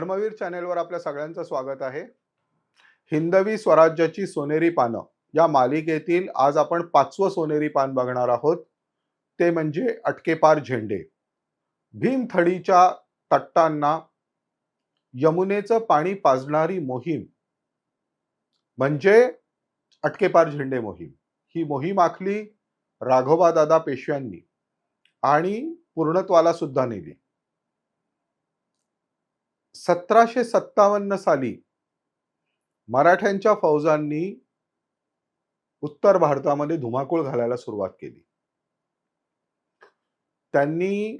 धर्मवीर चॅनेलवर आपल्या सगळ्यांचं स्वागत आहे. हिंदवी स्वराज्याची सोनेरी पानं. या मालिकेतील आज आपण पाचवं सोनेरी पान बघणार आहोत. ते म्हणजे अटकेपार झेंडे. भीमथडीच्या तट्टांना यमुनेचं पाणी पाजणारी मोहीम. म्हणजे अटकेपार झेंडे मोहीम. ही मोहीम आखली राघोबादादा पेशव्यांनी आणि पूर्णत्वाला सुद्धा नेली. सतराशे सत्तावन्न साली मराठ्यांच्या फौजांनी उत्तर भारतामध्ये धुमाकूळ घालायला सुरुवात केली. त्यांनी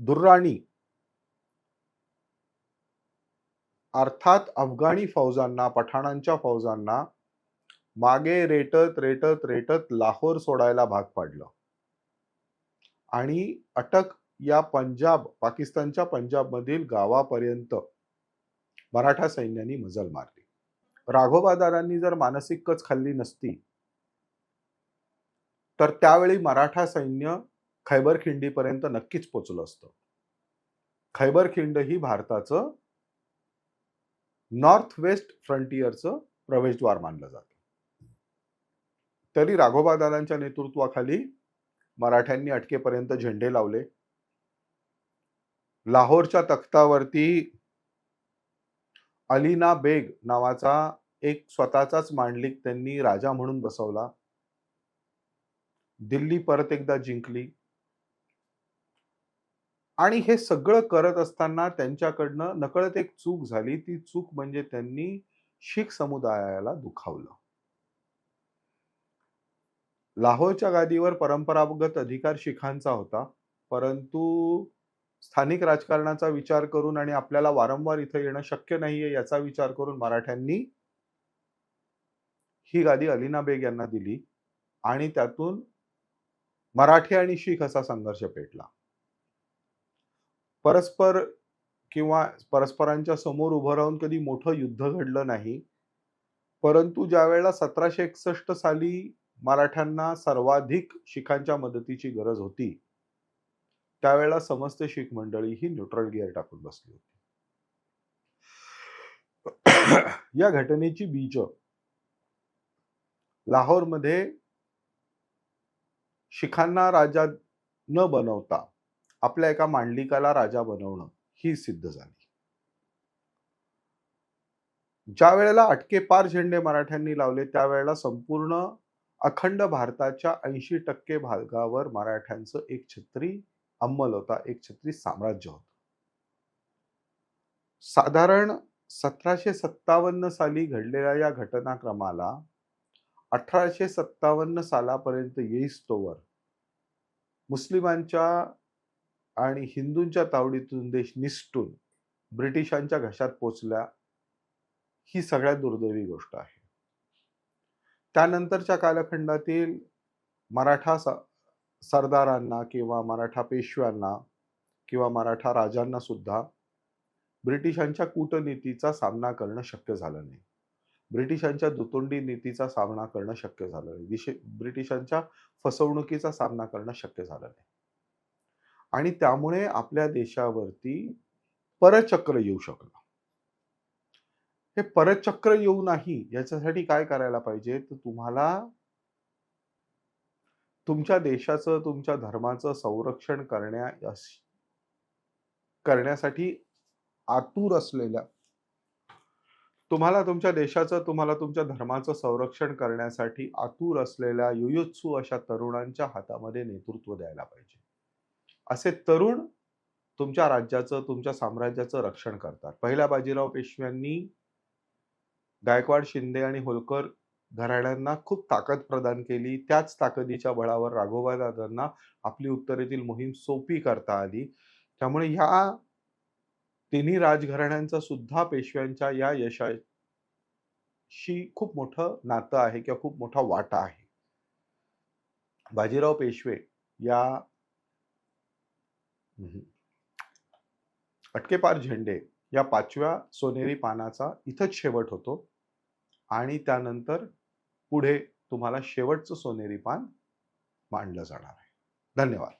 दुर्राणी अर्थात अफगाणी फौजांना पठाणांच्या फौजांना मागे रेटत रेटत रेटत लाहोर सोडायला भाग पाडलं आणि अटक या पंजाब पाकिस्तानच्या पंजाबमधील गावापर्यंत मराठा सैन्यानी मजल मारली. राघोबादारांनी जर मानसिक कच खाल्ली नसती तर त्यावेळी मराठा सैन्य खैबर खिंडीपर्यंत नक्कीच पोचलं असतं. खैबर खिंड ही भारताचं नॉर्थ वेस्ट फ्रंटियरचं प्रवेशद्वार मानलं जातं. तरी राघोबादारांच्या नेतृत्वाखाली मराठ्यांनी अटकेपर्यंत झेंडे लावले. लाहोरच्या तख्तावरती अलीना बेग नावाचा एक स्वतःचाच मांडलिक त्यांनी राजा म्हणून बसवला. दिल्ली परत एकदा जिंकली. आणि हे सगळं करत असताना त्यांच्याकडनं नकळत एक चूक झाली. ती चूक म्हणजे त्यांनी शीख समुदायाला दुखावलं. लाहोरच्या गादीवर परंपरागत अधिकार शिखांचा होता. परंतु स्थानिक राजकारणाचा विचार करून आणि आपल्याला वारंवार इथं येणं शक्य नाहीये याचा विचार करून मराठ्यांनी ही गादी अलिना बेग यांना दिली आणि त्यातून मराठी आणि शीख असा संघर्ष पेटला. परस्पर किंवा परस्परांच्या समोर उभं राहून कधी मोठं युद्ध घडलं नाही परंतु ज्या वेळेला सतराशे एकसष्ट साली मराठ्यांना सर्वाधिक शिखांच्या मदतीची गरज होती त्यावेळेला समस्त शीख मंडळी ही न्यूट्रल गिअर टाकून बसली होती. या घटनेची बीज लाहोरमध्ये शिखांना राजा न बनवता आपल्या एका मांडलिकाला राजा बनवणं ही सिद्ध झाली. ज्या वेळेला अटके पार झेंडे मराठ्यांनी लावले त्यावेळेला संपूर्ण अखंड भारताच्या ऐंशी टक्के भागावर मराठ्यांचं एक छत्री अंमल होता एक छत्री साम्राज्य होतं. साधारण सतराशे सत्तावन्न साली घडलेल्या या घटनाक्रमाला अठराशे सत्तावन्न सालापर्यंत येईस्तोवर मुस्लिमांच्या आणि हिंदूंच्या तावडीतून देश निसटून ब्रिटिशांच्या घशात पोचल्या ही सगळ्यात दुर्दैवी गोष्ट आहे. त्यानंतरच्या कालखंडातील मराठा सरदारांना किंवा मराठा पेशव्यांना किंवा मराठा राजांना सुद्धा ब्रिटिशांच्या कूटनीतीचा सामना करणं शक्य झालं नाही. ब्रिटिशांच्या दुतोंडी नीतीचा सामना करणं शक्य झालं नाही. दिशे ब्रिटिशांच्या फसवणुकीचा सामना करणं शक्य झालं नाही. आणि त्यामुळे आपल्या देशावरती परचक्र येऊ शकलं. हे परचक्र येऊ नाही याच्यासाठी काय करायला पाहिजे? तर तुम्हाला तुमच्या देशाचं तुमच्या धर्माचं संरक्षण करण्या करण्यासाठी आतुर असलेल्या तुम्हाला तुमच्या देशाचं तुम्हाला तुमच्या धर्माचं संरक्षण करण्यासाठी आतुर असलेल्या युयुत्सू अशा तरुणांच्या हातामध्ये नेतृत्व द्यायला पाहिजे. असे तरुण तुमच्या राज्याचं तुमच्या साम्राज्याचं रक्षण करतात. पहिल्या बाजीराव पेशव्यांनी गायकवाड शिंदे आणि होलकर घराण्यांना खूप ताकद प्रदान केली. त्याच ताकदीच्या बळावर राघोबा दादांना आपली उत्तरेतील मोहीम सोपी करता आली. त्यामुळे ह्या तिन्ही राजघराण्यांचा सुद्धा पेशव्यांच्या या यशाशी खूप मोठं नातं आहे किंवा खूप मोठा वाटा आहे. बाजीराव पेशवे या अटकेपार झेंडे या पाचव्या सोनेरी पानाचा इथंच शेवट होतो. आणि त्यानंतर पुढे तुम्हाला शेवटचं सोनेरी पान मांडलं जाणार आहे. धन्यवाद.